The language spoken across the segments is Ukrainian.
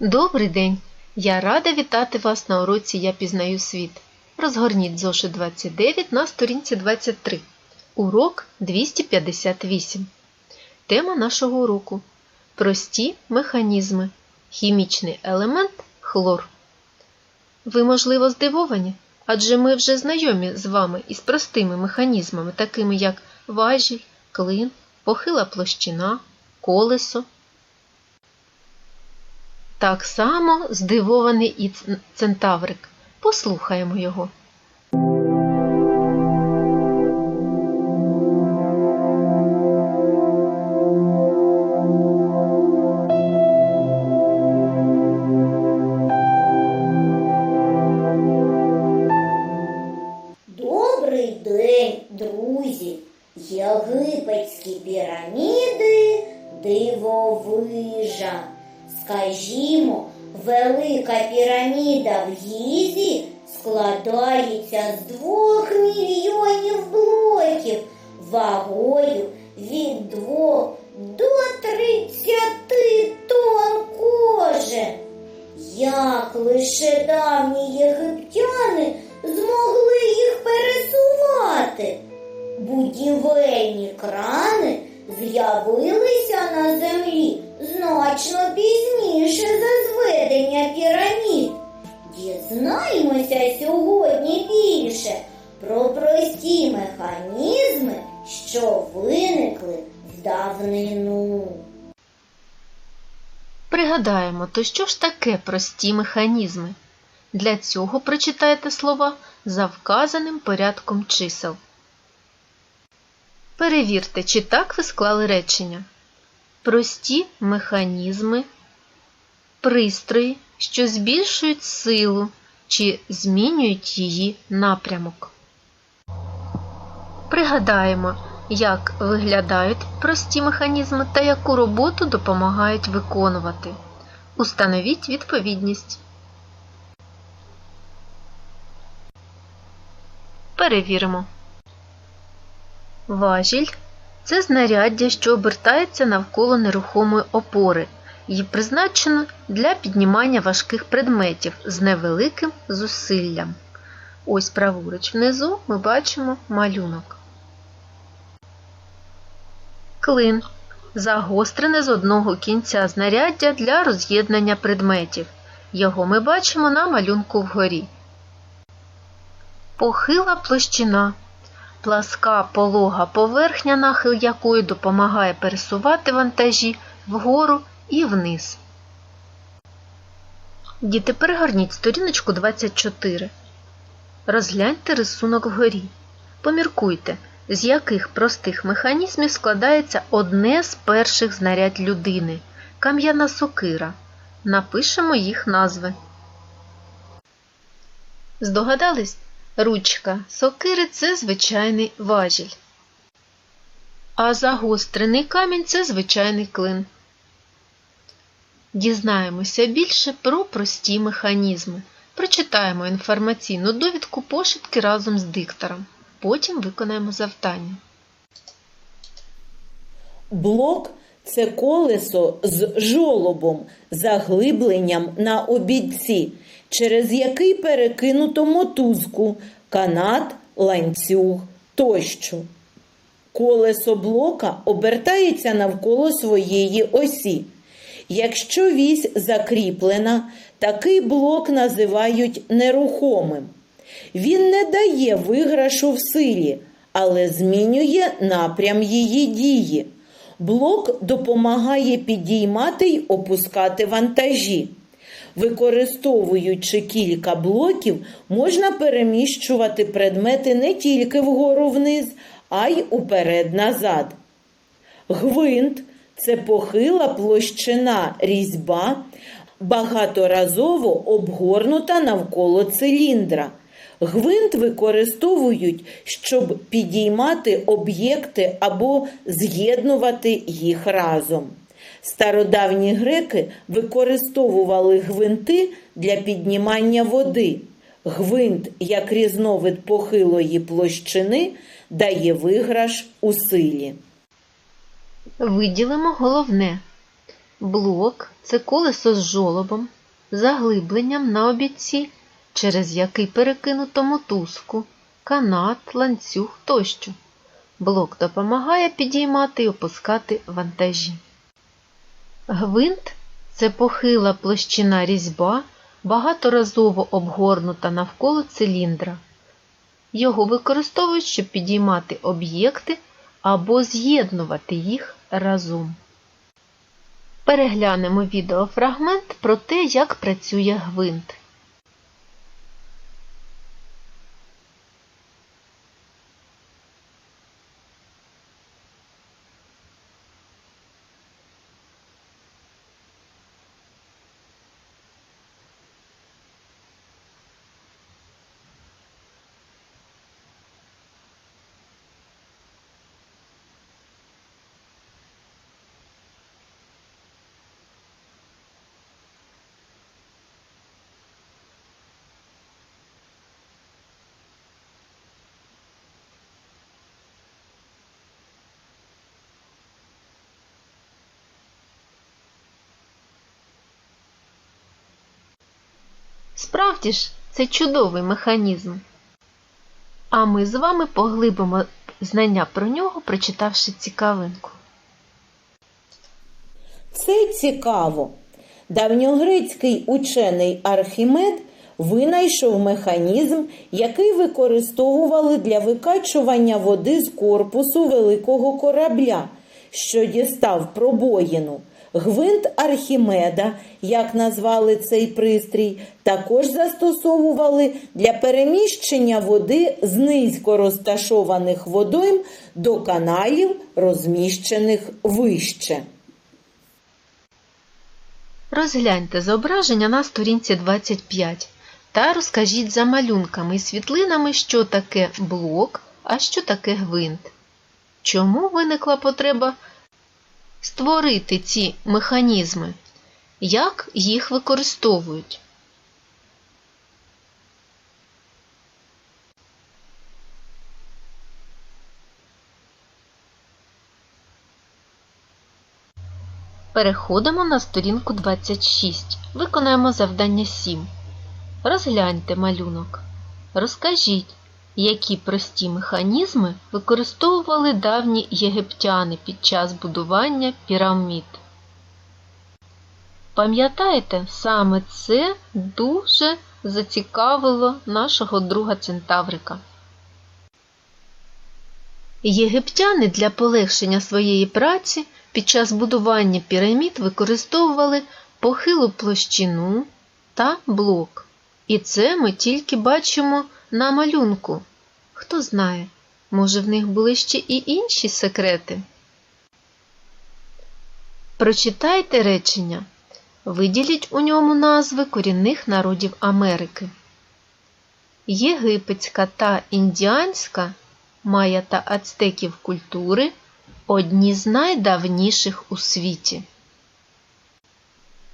Добрий день! Я рада вітати вас на уроці Я пізнаю світ. Розгорніть зошит 29 на сторінці 23. Урок 258. Тема нашого уроку Прості механізми. Хімічний елемент хлор. Ви, можливо, здивовані, адже ми вже знайомі з вами із простими механізмами, такими як важіль, клин, похила площина, колесо. Так само здивований і центаврик. Послухаємо його. Добрий день, друзі! Єгипетські піраміди дивовижа. Скажімо, велика піраміда в Гізі складається з двох мільйонів блоків вагою від двох до тридцяти тонн кожен. Як лише давні єгиптяни змогли їх пересувати? Будівельні крани з'явилися на землі значно пізніше за зведення пірамід. Дізнаємося сьогодні більше про прості механізми, що виникли в давнину. Пригадаємо, то що ж таке прості механізми? Для цього прочитайте слова за вказаним порядком чисел. Перевірте, чи так ви склали речення. Прості механізми, пристрої, що збільшують силу чи змінюють її напрямок. Пригадаємо, як виглядають прості механізми та яку роботу допомагають виконувати. Установіть відповідність. Перевіримо. Важіль це знаряддя, що обертається навколо нерухомої опори і призначено для піднімання важких предметів з невеликим зусиллям. Ось праворуч внизу ми бачимо малюнок. Клин загострене з одного кінця знаряддя для роз'єднання предметів. Його ми бачимо на малюнку вгорі. Похила площина. Пласка полога поверхня, нахил якої допомагає пересувати вантажі вгору і вниз. Діти, перегорніть сторіночку 24. Розгляньте рисунок вгорі. Поміркуйте, з яких простих механізмів складається одне з перших знарядь людини кам'яна сокира. Напишемо їх назви. Здогадались? Ручка сокири це звичайний важіль. А загострений камінь це звичайний клин. Дізнаємося більше про прості механізми. Прочитаємо інформаційну довідку пошепки разом з диктором. Потім виконаємо завдання. Блок це колесо з жолобом, заглибленням на обідці, через який перекинуто мотузку, канат, ланцюг тощо. Колесо блока обертається навколо своєї осі. Якщо вісь закріплена, такий блок називають нерухомим. Він не дає виграшу в силі, але змінює напрям її дії. Блок допомагає підіймати й опускати вантажі. Використовуючи кілька блоків, можна переміщувати предмети не тільки вгору вниз, а й уперед-назад. Гвинт це похила площина різьба, багаторазово обгорнута навколо циліндра. Гвинт використовують, щоб підіймати об'єкти або з'єднувати їх разом. Стародавні греки використовували гвинти для піднімання води. Гвинт, як різновид похилої площини, дає виграш у силі. Виділимо головне. Блок це колесо з жолобом, заглибленням на обідці, через який перекинуто мотузку, канат, ланцюг тощо. Блок допомагає підіймати і опускати вантажі. Гвинт це похила площина різьба, багаторазово обгорнута навколо циліндра. Його використовують, щоб підіймати об'єкти або з'єднувати їх разом. Переглянемо відеофрагмент про те, як працює гвинт. Справді ж, це чудовий механізм. А ми з вами поглибимо знання про нього, прочитавши цікавинку. Це цікаво. Давньогрецький учений Архімед винайшов механізм, який використовували для викачування води з корпусу великого корабля, що дістав пробоїну. Гвинт Архімеда, як назвали цей пристрій, також застосовували для переміщення води з низько розташованих водойм до каналів, розміщених вище. Розгляньте зображення на сторінці 25 та розкажіть за малюнками і світлинами, що таке блок, а що таке гвинт. Чому виникла потреба створити ці механізми? Як їх використовують? Переходимо на сторінку 26. Виконаємо завдання 7. Розгляньте малюнок. Розкажіть, які прості механізми використовували давні єгиптяни під час будування пірамід. Пам'ятаєте, саме це дуже зацікавило нашого друга Центаврика. Єгиптяни для полегшення своєї праці під час будування пірамід використовували похилу площину та блок. І це ми тільки бачимо на малюнку. Хто знає, може в них були ще і інші секрети. Прочитайте речення. Виділіть у ньому назви корінних народів Америки. Єгипетська та індіанська майя та ацтеків культури одні з найдавніших у світі.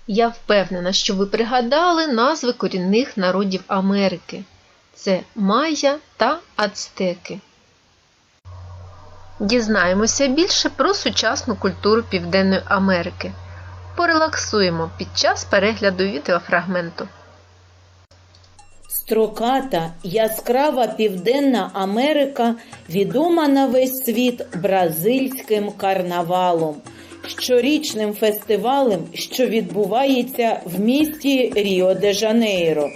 Я впевнена, що ви пригадали назви корінних народів Америки. Це майя та ацтеки. Дізнаємося більше про сучасну культуру Південної Америки. Порелаксуємо під час перегляду відеофрагменту. Строката, яскрава Південна Америка відома на весь світ бразильським карнавалом, щорічним фестивалем, що відбувається в місті Ріо де Жанейро.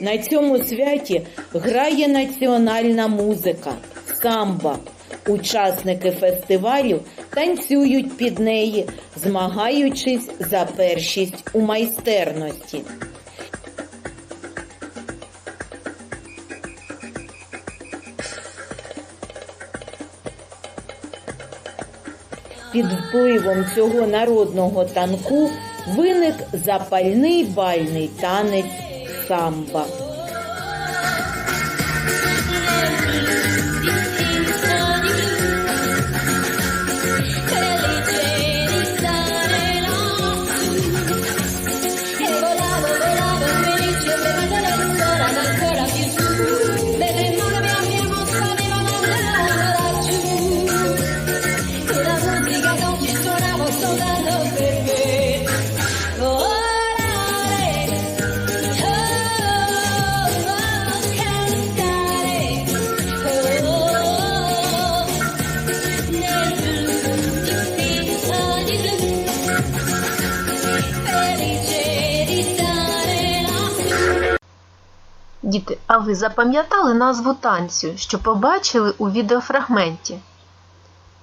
На цьому святі грає національна музика самба. Учасники фестивалю танцюють під неї, змагаючись за першість у майстерності. Під впливом цього народного танку виник запальний бальний танець самба. Діти, а ви запам'ятали назву танцю, що побачили у відеофрагменті?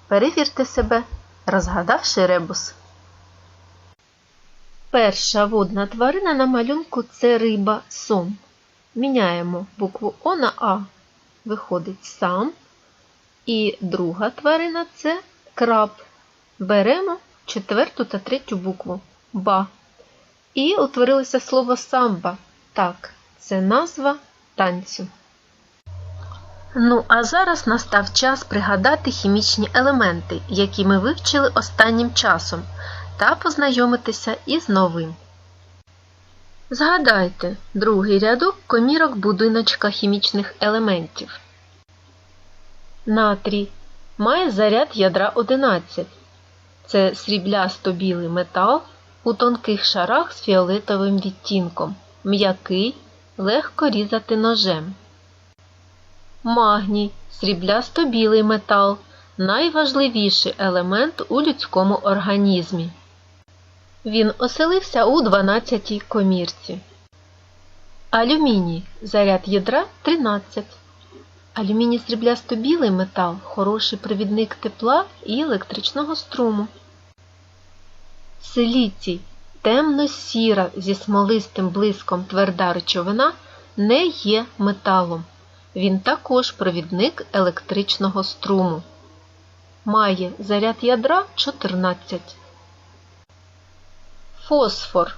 Перевірте себе, розгадавши ребус. Перша водна тварина на малюнку це риба сом. Міняємо букву О на А. Виходить сам. І друга тварина це краб. Беремо четверту та третю букву Ба. І утворилося слово самба. Так, це назва танцю. Ну, а зараз настав час пригадати хімічні елементи, які ми вивчили останнім часом, та познайомитися із новим. Згадайте другий рядок комірок будиночка хімічних елементів. Натрій має заряд ядра 11. Це сріблясто-білий метал у тонких шарах з фіолетовим відтінком, м'який, легко різати ножем. Магній сріблясто-білий метал найважливіший елемент у людському організмі. Він оселився у 12-й комірці. Алюміній заряд ядра 13. Алюміній сріблясто-білий метал хороший провідник тепла і електричного струму. Силіцій темно-сіра зі смолистим блиском тверда речовина не є металом. Він також провідник електричного струму. Має заряд ядра 14. Фосфор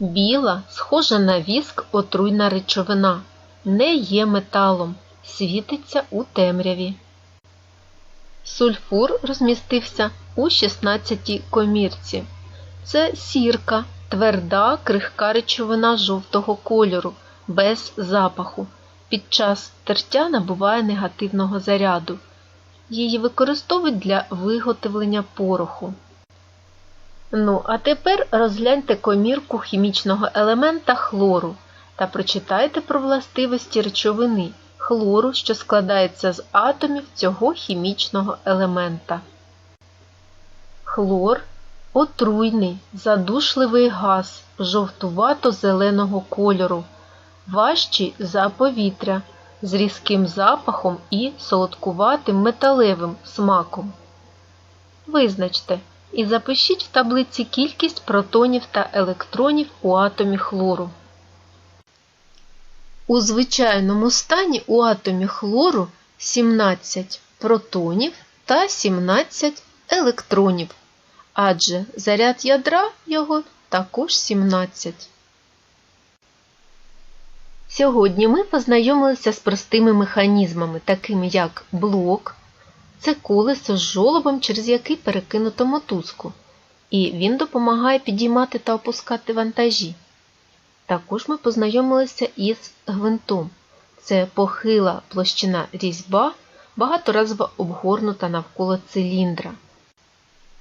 біла, схожа на віск отруйна речовина. Не є металом, світиться у темряві. Сульфур розмістився у 16 комірці. Це сірка, тверда, крихка речовина жовтого кольору, без запаху. Під час тертя набуває негативного заряду. Її використовують для виготовлення пороху. Ну, а тепер розгляньте комірку хімічного елемента хлору та прочитайте про властивості речовини хлору, що складається з атомів цього хімічного елемента. Хлор отруйний, задушливий газ жовтувато-зеленого кольору, важчий за повітря, з різким запахом і солодкуватим металевим смаком. Визначте і запишіть в таблиці кількість протонів та електронів у атомі хлору. У звичайному стані у атомі хлору 17 протонів та 17 електронів, адже заряд ядра його також 17. Сьогодні ми познайомилися з простими механізмами, такими як блок, це колесо з жолобом, через який перекинуто мотузку, і він допомагає підіймати та опускати вантажі. Також ми познайомилися із гвинтом. Це похила площина різьба, багаторазово обгорнута навколо циліндра.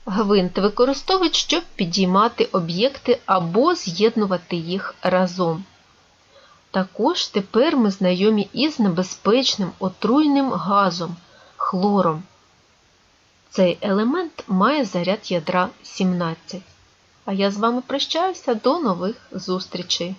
Гвинт використовують, щоб підіймати об'єкти або з'єднувати їх разом. Також тепер ми знайомі із небезпечним отруйним газом хлором. Цей елемент має заряд ядра 17. А я з вами прощаюся до нових зустрічей!